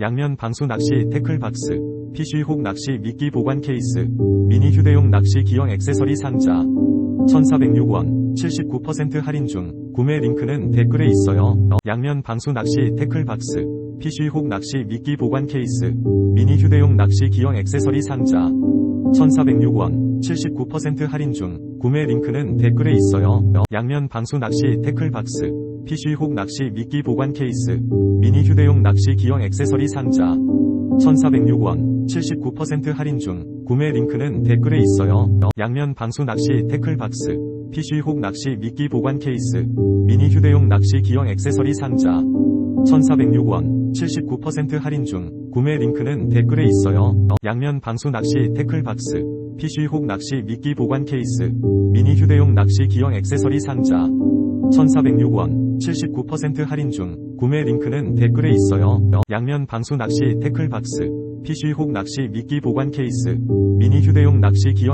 양면 방수 낚시 태클 박스, 피쉬혹 낚시 미끼 보관 케이스, 미니 휴대용 낚시 기형 액세서리 상자. 1406원, 79% 할인 중, 구매 링크는 댓글에 있어요. 양면 방수 낚시 태클 박스, 피쉬혹 낚시 미끼 보관 케이스, 미니 휴대용 낚시 기형 액세서리 상자. 1406원, 79% 할인 중, 구매 링크는 댓글에 있어요. 양면 방수 낚시 태클 박스, 피쉬혹 낚시 미끼 보관 케이스, 미니 휴대용 낚시 기형 액세서리 상자. 1406원, 79% 할인 중, 구매 링크는 댓글에 있어요. 양면 방수 낚시 태클 박스, 피쉬혹 낚시 미끼 보관 케이스, 미니 휴대용 낚시 기형 액세서리 상자. 1406원, 79% 할인 중, 구매 링크는 댓글에 있어요. 양면 방수 낚시 태클 박스, 피쉬혹 낚시 미끼 보관 케이스, 미니 휴대용 낚시 기형 액세서리 상자. 1406원, 79% 할인 중, 구매 링크는 댓글에 있어요. 양면 방수 낚시 태클 박스, 피쉬혹 낚시 미끼 보관 케이스, 미니 휴대용 낚시 기형